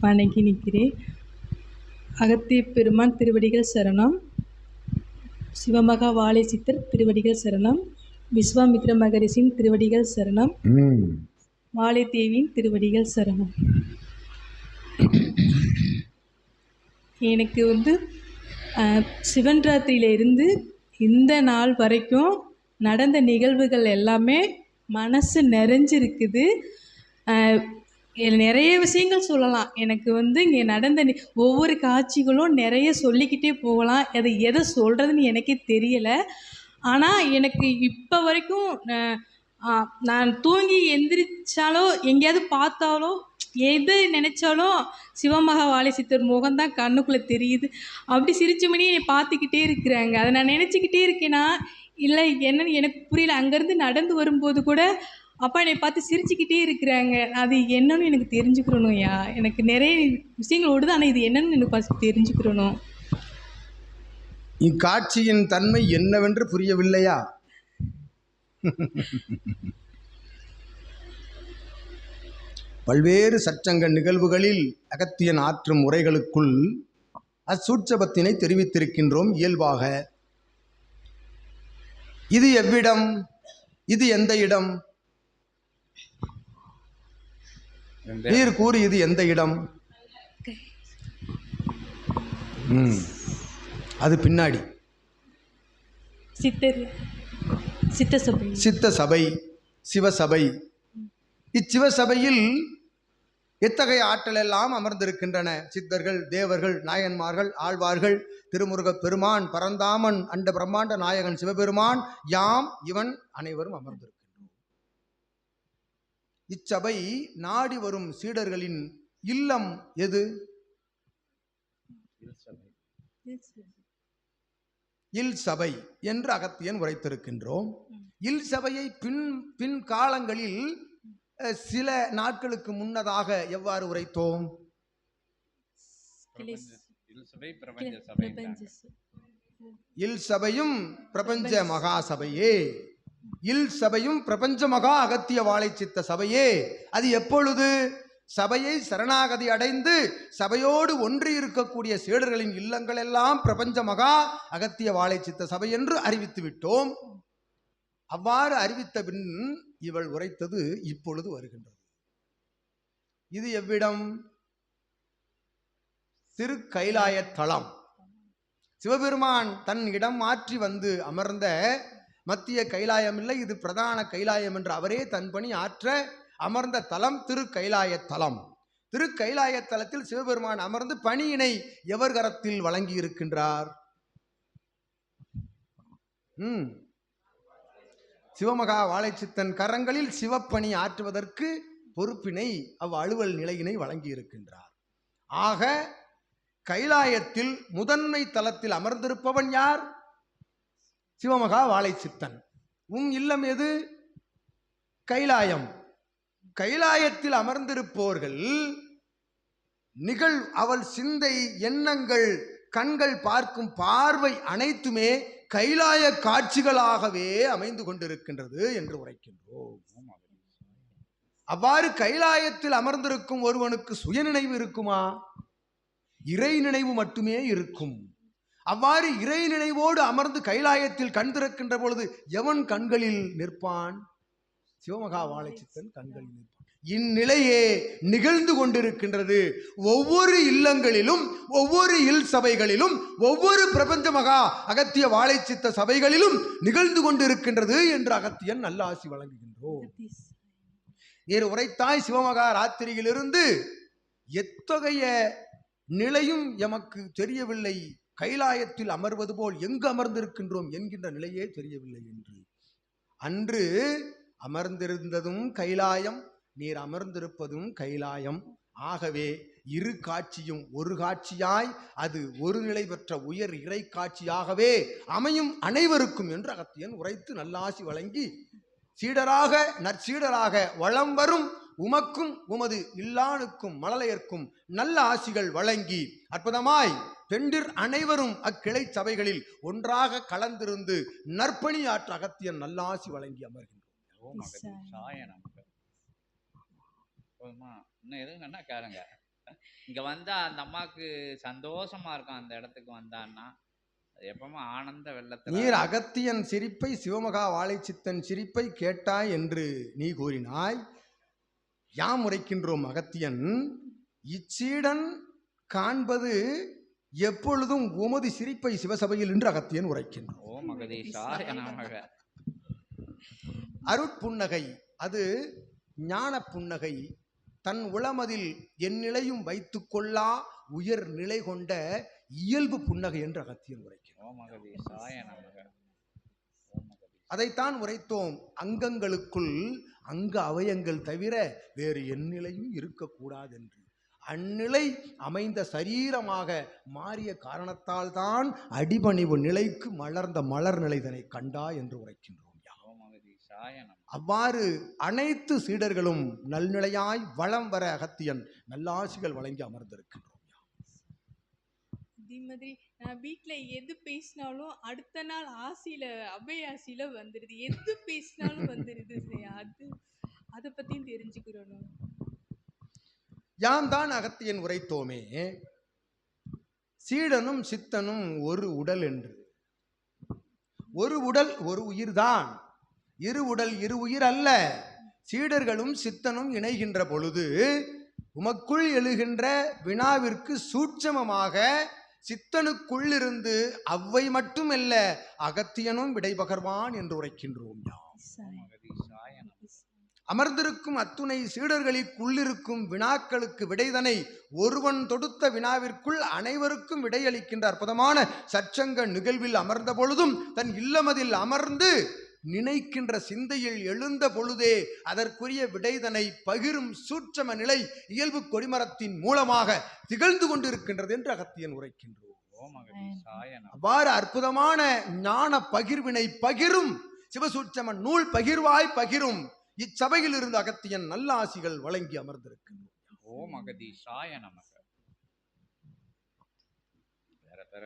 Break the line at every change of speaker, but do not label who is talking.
வணங்கி நிற்கிறேன். அகத்திய பெருமான் திருவடிகள் சரணம். சிவமகா வாழை சித்தர் திருவடிகள் சரணம். விஸ்வாமித்ர மகரிஷின் திருவடிகள் சரணம்.
ம்.
வாழை தேவியின் திருவடிகள் சரணம். எனக்கு வந்து சிவன் ராத்திரியில இருந்து இந்த நாள் வரைக்கும் நடந்த நிகழ்வுகள் எல்லாமே மனசு நிறைஞ்சிருக்குது. நிறைய விஷயங்கள் சொல்லலாம். எனக்கு வந்து இங்கே நடந்த ஒவ்வொரு காட்சிகளும் நிறைய சொல்லிக்கிட்டே போகலாம். அது எதை சொல்கிறதுன்னு எனக்கே தெரியலை. ஆனால் எனக்கு இப்போ வரைக்கும் நான் தூங்கி எந்திரிச்சாலோ எங்கேயாவது பார்த்தாலோ எது நினைச்சாலும் சிவமகா வாழை சித்தர் முகம்தான் கண்ணுக்குள்ளே தெரியுது. அப்படி சிரிச்சமணி என்னை பார்த்துக்கிட்டே இருக்கிறாங்க. அதை நான் நினச்சிக்கிட்டே இருக்கேனா? இல்லை என்னன்னு எனக்கு புரியல. அங்கேருந்து நடந்து வரும்போது கூட அப்பா என்னை பார்த்து சிரிச்சுக்கிட்டே இருக்கிறாங்க. அது என்னன்னு எனக்கு தெரிஞ்சுக்கிறணும்யா எனக்கு நிறைய விஷயங்கள் ஓடுது ஆனால் இது என்னன்னு எனக்கு ஃபஸ்ட் தெரிஞ்சுக்கிறணும்
இக்காட்சியின் தன்மை என்னவென்று புரியவில்லையா? பல்வேறு சச்சங்க நிகழ்வுகளில் அகத்தியன் ஆற்றும் உரைகளுக்குள் அச்சூட்சபத்தினை தெரிவித்திருக்கின்றோம் இயல்பாக. இது எவ்விடம்? இது எந்த இடம்? நீர் கூறு இது எந்த இடம்? ம். அது பின்னாடி.
சித்தர் சித்த சபை
சித்த சபை சிவசபை. இச்சிவசபையில் எத்தகைய ஆற்றல் எல்லாம் அமர்ந்திருக்கின்றன? சித்தர்கள் தேவர்கள் நாயன்மார்கள் ஆழ்வார்கள் திருமுருகப் பெருமான் பரந்தாமன் அண்ட பிரம்மாண்ட நாயகன் சிவபெருமான் யாம் இவன் அனைவரும் அமர்ந்திருக்கின்றோம் இச்சபை நாடி வரும் சீடர்களின் இல்லம் எது? இல் சபை என்று அகத்தியன் உரைத்திருக்கின்றோம். இல் சபையை பின் பின் காலங்களில் அஹ், சில நாட்களுக்கு முன்னதாக எவ்வாறு உரைத்தோம். இல் சபையும் பிரபஞ்ச மகா சபையே இல் சபையும் பிரபஞ்ச மகா அகத்திய வாழை சித்த சபையே. அது எப்பொழுது? சபையை சரணாகதி அடைந்து சபையோடு ஒன்றி இருக்கக்கூடிய சீடர்களின் இல்லங்கள் எல்லாம் பிரபஞ்ச மகா அகத்திய வாழை சித்த சபை என்று அறிவித்து விட்டோம். அவ்வாறு அறிவித்த பின் இவள் உரைத்தது இப்பொழுது வருகின்றது. இது எவ்விடம்? திரு தலம் சிவபெருமான் தன் இடம் மாற்றி வந்து அமர்ந்த மத்திய கைலாயம் இல்லை இது பிரதான கைலாயம் என்று அவரே தன் பணி ஆற்ற அமர்ந்த தலம் திரு தலம் திரு தலத்தில் சிவபெருமான் அமர்ந்து பணியினை எவர்கரத்தில் வழங்கி இருக்கின்றார் ம். சிவமகா வாழைச்சித்தன் கரங்களில் சிவப்பணி ஆற்றுவதற்கு பொறுப்பினை அவ் அலுவல் நிலையினை வழங்கி இருக்கின்றார் ஆக கைலாயத்தில் முதன்மை தலத்தில் அமர்ந்திருப்பவன் யார்? சிவமகா வாழைச்சித்தன். உன் இல்லம் எது? கைலாயம். கைலாயத்தில் அமர்ந்திருப்போர்கள் நிகழ் அவள் சிந்தை எண்ணங்கள் கண்கள் பார்க்கும் பார்வை அனைத்துமே கைலாய காட்சிகளாகவே அமைந்து கொண்டிருக்கின்றது என்று உரைக்கின்றோம். அவ்வாறு கைலாயத்தில் அமர்ந்திருக்கும் ஒருவனுக்கு சுயநினைவு இருக்குமா? இறை நினைவு மட்டுமே இருக்கும். அவ்வாறு இறை நினைவோடு அமர்ந்து கைலாயத்தில் கண் திறக்கின்ற பொழுது எவன் கண்களில் நிற்பான்? சிவமகா வாழைச்சித்தன் கண்களில் நிற்பான். இந்நிலையே நிகழ்ந்து கொண்டிருக்கின்றது. ஒவ்வொரு இல்லங்களிலும் ஒவ்வொரு இல் சபைகளிலும் ஒவ்வொரு பிரபஞ்ச மகா அகத்திய வாழைச்சித்த சபைகளிலும் நிகழ்ந்து கொண்டிருக்கின்றது என்று அகத்தியன் நல்ல ஆசி வழங்குகின்றோம். ஏறு உரைத்தாய் சிவமகா ராத்திரியிலிருந்து எத்தகைய நிலையும் எமக்கு தெரியவில்லை. கைலாயத்தில் அமர்வது போல் எங்கு அமர்ந்திருக்கின்றோம் என்கின்ற நிலையே தெரியவில்லை என்று. அன்று அமர்ந்திருந்ததும் கைலாயம் நீர் அமர்ந்திருப்பதும் கைலாயம். ஆகவே இரு காட்சியும் ஒரு காட்சியாய் அது ஒரு நிலை பெற்ற உயர் இறை காட்சியாகவே அமையும் அனைவருக்கும் என்று அகத்தியன் உரைத்து நல்லாசி வழங்கி சீடராக நற்சீடராக வளம் வரும் உமக்கும் உமது இல்லானுக்கும் மழலையர்க்கும் நல்ல ஆசிகள் வழங்கி அற்புதமாய் பெண்டிர் அனைவரும் அக்கிளை சபைகளில் ஒன்றாக கலந்திருந்து நற்பணி ஆற்ற அகத்தியன் நல்லாசி வழங்கி அமர்கின்றோம்.
இன்னும் எதுவும் வேணா கேளுங்க. இங்க வந்தா அந்த அம்மாவுக்கு சந்தோஷமா இருக்கும் அந்த இடத்துக்கு வந்தான்னா அது எப்பவுமே ஆனந்த வெள்ளத்துல
நீர் அகத்தியன் சிரிப்பை சிவமகா வாழைச்சித்தன் சிரிப்பை கேட்டாய் என்று நீ கூறினாய். யாம் உரைக்கின்றோம் அகத்தியன் இச்சீடன் காண்பது எப்பொழுதும் உமது சிரிப்பை சிவசபையில் என்று அகத்தியன்
நமக
அருட்புன்னகை அது ஞான புன்னகை தன் உளமதில் என் நிலையும் வைத்துக்கொள்ளா உயர் நிலை கொண்ட இயல்பு புன்னகை என்று அகத்தியன்
மகதீஷ்
அதைத்தான் உரைத்தோம். அங்கங்களுக்குள் அங்க அவயங்கள் தவிர வேறு எந்நிலையும் இருக்கக்கூடாது என்று அந்நிலை அமைந்த சரீரமாக மாறிய காரணத்தால் தான் அடிபணிவு நிலைக்கு மலர்ந்த மலர் நிலைதனை கண்டா என்று உரைக்கின்றோம் அவ்வாறு அனைத்து சீடர்களும் நல்நிலையாய் வளம் வர அகத்தியன் நல்லாசிகள் வழங்கி அமர்ந்திருக்கின்றோம் யா.
அதே மாதிரி நான் வீட்டில் எது பேசினாலும் அடுத்த நாள் ஆசியில அபய ஆசியில வந்துடுது எது பேசினாலும் வந்துடுது அது அதை பற்றியும் தெரிஞ்சுக்கிறோம்
யாம் தான் அகத்தியன் உரைத்தோமே? சீடனும் சித்தனும் ஒரு உடல் என்று. ஒரு உடல் ஒரு உயிர்தான். இரு உடல் இரு உயிர் அல்ல. சீடர்களும் சித்தனும் இணைகின்ற பொழுது உமக்குள் எழுகின்ற வினாவிற்கு சூட்சமமாக சித்தனுக்குள்ளிருந்து அவ்வை மட்டுமல்ல அகத்தியனும் விடை பகர்வான் என்று உரைக்கின்றோம் யாம்
ஓ மகதீஷாய நமக
அமர்ந்திருக்கும் அத்துணை சீடர்களுக்குள்ளிருக்கும் வினாக்களுக்கு விடைதனை ஒருவன் தொடுத்த வினாவிற்குள் அனைவருக்கும் விடையளிக்கின்ற அற்புதமான சச்சங்க நிகழ்வில் அமர்ந்த பொழுதும் தன் இல்லமதில் அமர்ந்து நினைக்கின்ற சிந்தையில் எழுந்த பொழுதே அதற்குரிய விடைதனை பகிரும் சூட்சம நிலை இயல்பு கொடிமரத்தின் மூலமாக திகழ்ந்து கொண்டிருக்கின்றது என்று அகத்தியன் உரைக்கின்றோம் அவ்வாறு அற்புதமான ஞான பகிர்வினை பகிரும் சிவசூட்சம நூல் பகிர்வாய் பகிரும் இச்சபையில் இருந்து அகத்தியன் நல்ல ஆசிகள் வழங்கி அமர்ந்திருக்கின்றோம்
ஓம் அகதீஷாய நமக.